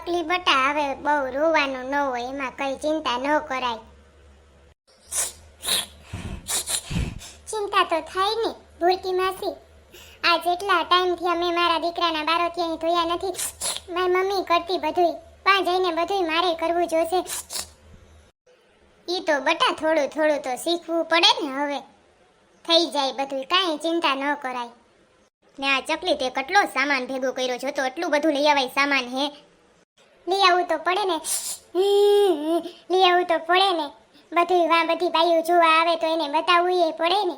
ચકલી બટા હવે બહુ રોવાનું ન હોય, એમાં કઈ ચિંતા ન કરાય. ચિંતા તો થાય ને, ભૂરકી માસી. આ જેટલા ટાઈમથી અમે મારા દીકરાના બારોતિયાની ધોયા નથી, મારી મમ્મી કરતી બધુંય. પા જઈને બધુંય મારે કરવું જોશે. ઈ તો બટા થોડું થોડું તો શીખવું પડે ને હવે. થઈ જાય બધું કાંઈ ચિંતા ન કરાય. ને આ ચકલી તે કેટલો સામાન ભેગો કર્યો છે, તો એટલું બધું લઈ આવાય સામાન હે. લઈ આવું તો પડે ને. લઈ આવું તો પડે ને. બધી વા બધી બાઈઓ જોવા આવે તો એને બતાવવું એ પડે ને.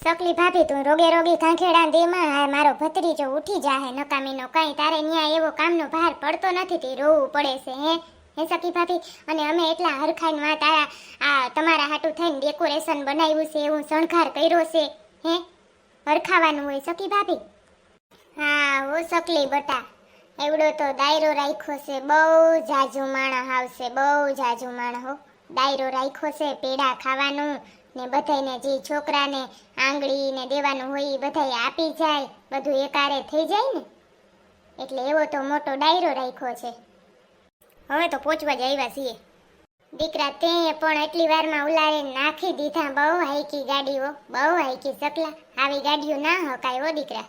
સકલી ભાભી તું રોગે રોગી કાંખેડા દેમાં હા મારો ભત્રીજો ઉઠી જાહે, નકામીનો કાંઈ. તારે ન્યા એવો કામનો ભાર પડતો નથી, તે રોવું પડે છે, હે? હે સકી ભાભી? અને અમે એટલા હરખાઈને વાત આ તમારા હાટું થઈને ડેકોરેશન બનાવ્યું છે, એવું શણગાર કર્યો છે, હે? હરખાવાનું હોય સકી ભાભી? હા, ઓ સકલી બટા. એવડો તો દાયરો રાખ્યો છે, બહુ જાજુ માણસ આવશે, બહુ જાજુ માણસ હો. દાયરો રાખ્યો છે, પેડા ખાવાનું ને બધાયને જે છોકરાને આંગળી ને દેવાનું હોય એ બધાએ આપી જાય, બધું એકારે થઈ જાય ને. એટલે એવો તો મોટો ડાયરો રાખ્યો છે. હવે તો પહોંચવા જ આવ્યા છીએ. દીકરા તે પણ એટલી વારમાં ઉલારે નાખી દીધા, બહુ હાઈકી ગાડીઓ, બહુ હાઈકી સકલા, આવી ગાડીઓ ના હકાય હો દીકરા.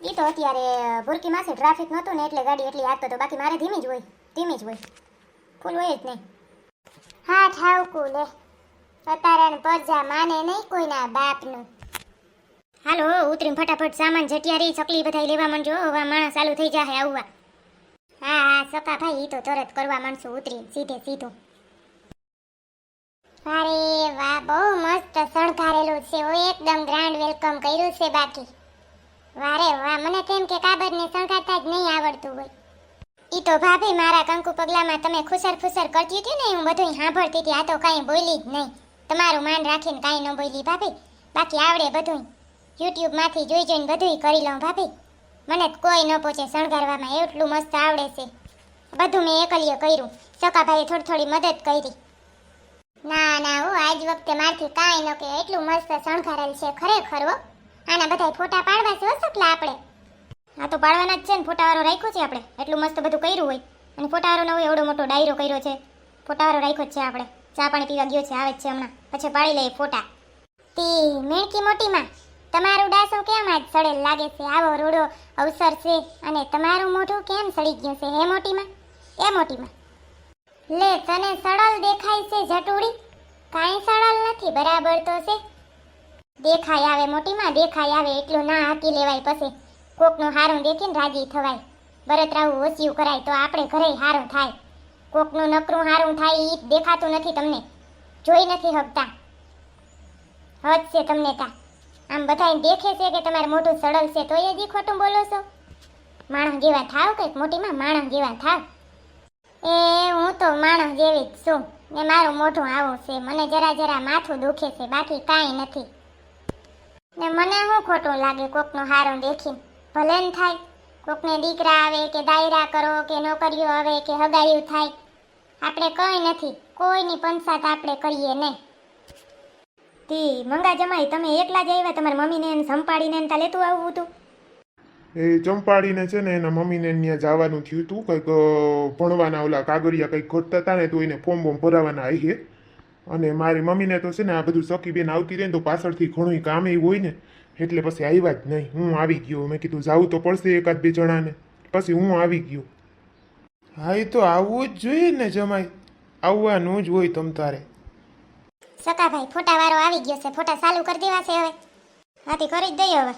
એ તો અત્યારે ભૂરકી માસે ટ્રાફિક નહોતું ને એટલે ગાડી એટલી હાથતો તો બાકી મારે ધીમી જ હોય, ધીમી જ હોય. ફૂલ હોય જ નહીં. હા, ઠાવકું, લે. અતારાને પરજા માને નહીં કોઈના બાપનું. હાલો ઉતરીને ફટાફટ સામાન જટિયારી ચકલી બધા લેવા માંડજો હવે માણસ ચાલુ થઈ જાય આવવા. હા હા, સકા ભાઈ, ઈ તો તરત કરવા માંડશું ઉતરી સીધે, સીધું. અરે વાહ, બહુ મસ્ત શણગારેલું છે એકદમ ગ્રાન્ડ વેલકમ કર્યું છે બાકી. વારે વાહ, મને તેમ કે કાબરને શણગારતા જ નહીં આવડતું હોય. ઈ તો ભાભી, મારા કંકુ પગલામાં તમે ખુસર ખુસર કરતી હતી ને, હું બધું સાંભળતી હતી, આ તો કાંઈ બોલી જ નહીં. તમારું માન રાખીને કાંઈ ન બોલી ભાભી. બાકી આવડે બધું યુટ્યુબમાંથી જોઈ જોઈને બધું કરી લઉં ભાભી. મને કોઈ ન પહોંચે શણગારવામાં, એટલું મસ્ત આવડે છે. બધું મેં એકલીએ કર્યું. સકાભાઈએ થોડી થોડી મદદ કરી. ના ના, હો, આજ વખતે મારથી કાંઈ ન કે, એટલું મસ્ત શણગારેલ છે ખરેખર, હો. આના બધા ફોટા પાડવા છે હો આપણે. આ તો પાડવાના જ છે ને, ફોટાવાળો રાખ્યો છે આપણે. એટલું મસ્ત બધું કર્યું હોય. અને ફોટાવાળો ન હોય એવડો મોટો ડાયરો કર્યો છે. ફોટાવાળો રાખ્યો છે આપણે. ચા પાણી પીવા ગયો છે, આવે છે હમણાં. પછી પાડી લઈએ ફોટા. તી મેણકી મોટીમાં તમારું ડાસું કેમ આજ સડેલ લાગે છે? આવો રૂડો અવસર છે. અને તમારું મોઢું કેમ સડી ગયું છે, હે મોટીમાં એ મોટીમાં લે, તને સડલ દેખાય છે, જટુડી. કાંઈ સડલ નથી, બરાબર તો છે. દેખાય આવે, મોટીમાં દેખાય આવે, એટલું ના હાકી લેવાય પછી. કોકનું હારું દેખીને રાજી થવાય. બરતરાવું ઓછિયું કરાય તો આપણે ઘરે હારું થાય. કોકનું નકરું હારું થાય એ દેખાતું નથી તમને. જોઈ નથી હકતા. હદ છે તમને તા. આમ બધાય દેખે છે કે તમારે મોઢું સડલ છે તો એ જ ખોટું બોલો છો. માણસ જેવા થાવ કંઈક મોટીમાં, માણસ જેવા થાવ. એ હું તો માણસ જેવી જ છું. ને મારું મોઢું આવું છે. મને જરા જરા માથું દુખે છે, બાકી કાંઈ નથી. ને મને શું ખોટું લાગે કોકનો હારો દેખીને. ભલે ને થાય. કોકને દીકરા આવે કે દાયરા કરો કે નોકરીઓ આવે કે હગાયું થાય. આપણે કંઈ નથી. કોઈની પંચાત આપણે કરીએ નહીં. તી, મંગા જમાઈ, તમે એકલા જ આવ્યા. તમારી મમ્મીને એને સંપાડીને તા લેતું આવવું હતું. એ ચંપાડીને છે ને એના મમ્મીને ત્યાં જવાનું થયું હતું. કંઈક ભણવાના ઓલા કાગળિયા કંઈક ઘટતા હતા ને તો એને ફોર્મ બોમ ભરાવાના આવી અને મારી મમ્મીને તો છે ને આ બધું સખી બેન આવતી રહે ને તો પાછળથી ઘણું કામ એવું હોય ને એટલે પછી આવ્યા જ નહીં. હું આવી ગયો. મેં કીધું જાવું તો પડશે એકાદ બે જણાને. પછી હું આવી ગયો. હા એ તો આવવું જ જોઈએ ને જમાઈ. આવવાનું જ હોય તમ તારે. સકાભાઈ ફોટા વાળો આવી ગયો છે. ફોટા ચાલુ કરી દેવા છે હવે. હાથી કરી જ દઈએ હવે.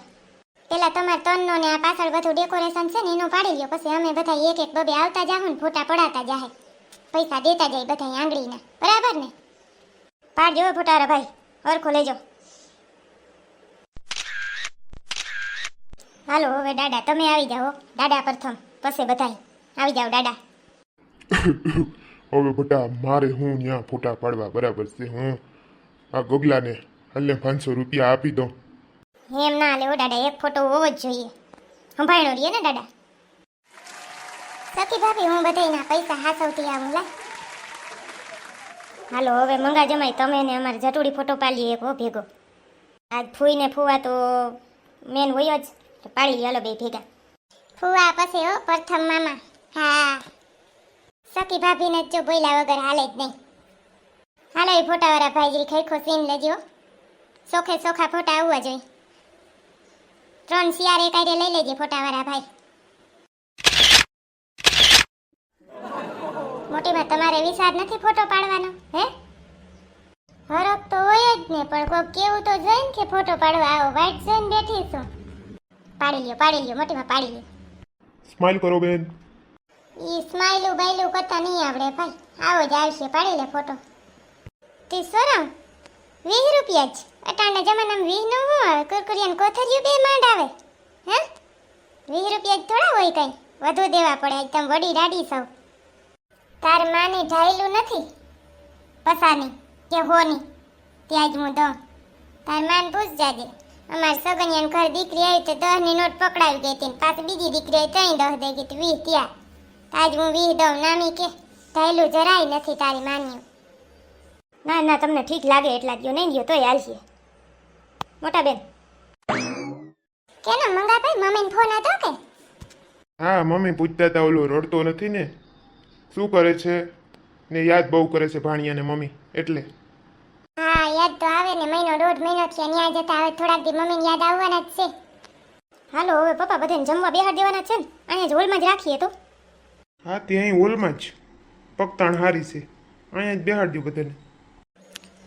પેલા તમારે તનનો ને આ પાછળ બધું ડેકોરેશન છે ને એનું પાડી લ્યો. પછી અમે બધા એક એક બબે આવતા જાહું ને ફોટા પડાતા જાહે. પૈસા દેતા જાય બધા આંગળીના. બરાબર ને? પાડજો ફૂટારા ફોટા ભાઈ. હરખો લેજો. હાલો હવે દાદા તમે આવી જાઓ. દાદા પ્રથમ પછી બધાય. આવી જાઓ દાદા. હવે બટા મારે હું ત્યાં ફોટા પાડવા બરાબર છે હું આ ગોગલાને હલ્લે પાંચસો રૂપિયા આપી દઉં. એમ ના લેવો દાદા એક ફોટો હોવો જ જોઈએ. સંભાળ્યો રહીએ ને દાદા? સખી ભાભી હું બધાયના પૈસા હાથવતી આવું લા હાલો, હવે મંગા જમાય તમે ને અમારે જટુડી ફોટો પાડીએ એક ભેગો. આજ ફૂઈને ફૂવા તો મેન હોય જ પાડી લે, હાલો બે ભેગા. ફૂવા પછી હો, પ્રથમ મામા. હા. સકી ભાભીને જ બોલ્યા વગર હાલે જ નહીં. હાલો એ ફોટાવાળા ભાઈજી ખૈખો સીન લેજો. સોખે સોખા ફોટા આવવા જોઈએ. ત્રણ શિયાળે કાઢે લઈ લેજે ફોટાવાળા ભાઈ. મોટીમાં તમારે વિચાર નથી ફોટો પાડવાનો હે? હરક તો હોય જ ને પણ કોક કેવું તો જોઈને કે ફોટો પાડવા આવો. વાઈટ જોઈને બેઠી છું. પાડી લ્યો પાડી લ્યો મોટીમાં પાડી લ્યો. સ્માઈલ કરો બેન. ઈ સ્માઈલું બાઈલું કરતા નહીં આવડે ભાઈ. આવો જ આવશે પાડી લે ફોટો. તે સોરમ વીસ રૂપિયા જ. અટાણના જમાનામાં વીસનું શું આવે? કુરકુરિયાન કોથરિયું બે માંડ આવે હે? વીસ રૂપિયા જ થોડા હોય કઈ. વધુ દેવા પડે એકદમ વડી દાડી સૌ. તાર માની ઢાયલું નથી. પસાની કે હોની. ત્યાં જ હું દઉં તાર માન પૂછ જાજે. અમાર સગનિયાન ઘર દીકરી આવી તો દસની નોટ પકડાવી ગઈ હતી પાછી બીજી દીકરી આવી ત્રણ દસ દઈ ગઈ વીસ ત્યાં જ હું વીસ દઉં. નામી કે ઢાયલું જરાય નથી તારી માન્યું ના ના, તમને ઠીક લાગે એટલા ગયો. નહીં ગયો તોય હાલશે. મોટા બેન. કેનો મંગા ભાઈ મમ્મીને ફોન હતો કે હા, મમ્મી પૂછતા હતા ઓલું રડતો નથી ને? શું કરે છે? ને યાદ બહુ કરે છે ભાણિયાને મમ્મી એટલે? હા યાદ તો આવે ને મહિનો દોઢ મહિનો થયો ન્યા જતા હવે થોડાક દી મમ્મીને યાદ આવવાના જ છે. હાલો હવે પપ્પા બધાને જમવા બેહાડ દેવાના છે ને અહીંયા જ હોલમાં જ રાખીએ તો. હા તે અહીં હોલમાં જ. પગતાણ હારી છે. અહીંયા જ બેહાડજો બધાને.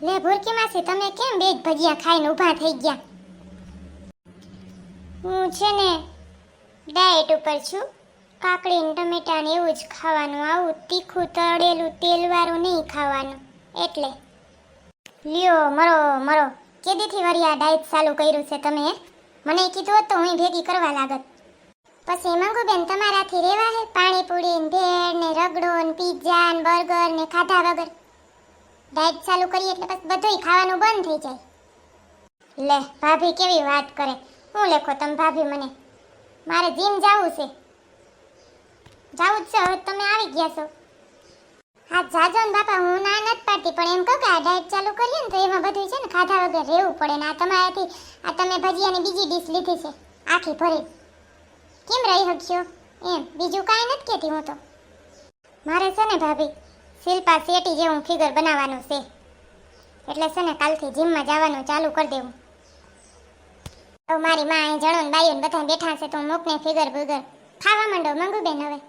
લે ભૂરકી માસી તમે કેમ બે જ ભજીયા ખાઈને ઊભા થઈ ગયા? હું છે ને ડાયટ ઉપર છું. કાકડી ને ટમેટા ને એવું જ ખાવાનું. આવું તીખું, તળેલું તેલવાળું નહીં ખાવાનું. એટલે લ્યો, મરો મરો. કેદીથી વળી આ ડાયટ ચાલુ કર્યું છે તમે મને કીધું હતું, હું ભેગી કરવા લાગત. પછી મંગુબેન તમારાથી રેવા હે? પાણીપુરી ને ભેળ ને રગડો ને પીઝા ને બર્ગર ને ખાધા વગર. ડાયટ ચાલુ કરીએ એટલે પછી બધુંય ખાવાનું બંધ થઈ જાય. લે, ભાભી કેવી વાત કરે? હું લેખો, તમે ભાભી મને. મારે જીમ જવું છે. જાવું જ છે, હવે તમે આવી ગયા છો. હા, જાજો ને બાપા, હું ના નથી પાડતી, પણ એમ કહું કે આ ડાયટ ચાલુ કરીએ ને તો એમાં બધું છે ને ખાધા વગર રહેવું પડે ને આ તમારાથી, આ તમે ભજીયાની બીજી ડીશ લીધી છે, આખી ભરી. કેમ રહી શકશો એમ, બીજું કાંઈ નથી કહેતી હું તો. મારે છે ને ભાભી, શિલ્પા શેટી જેવું ફિગર બનાવવાનું છે. એટલે છે ને કાલથી જીમમાં જવાનું ચાલુ કરી દેવું. તો મારી માં અહીં જણો ને બાઈઓ ને બધા બેઠા છે, તો હું મૂકને ફિગર ખાવા માંડો મંગુ બેન હવે.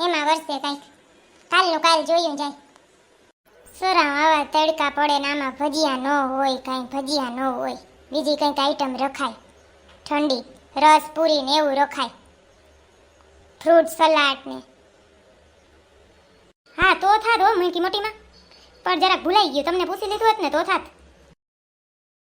એમાં વરસે કાંઈક. કાલનું કાલ જોયું જાય. સુરા આવા તડકા પડે ને આમાં ભજીયા ન હોય, કાંઈ ભજીયા ન હોય. બીજી કંઈક આઈટમ રખાય. ઠંડી, રસ પૂરી ને એવું રખાય. ફ્રૂટ સલાડ ને. હા, તો થાત હો મૂકી મોટીમાં. પણ જરાક ભૂલાઈ ગયું, તમને પૂછી લીધું હોત ને તો થાત.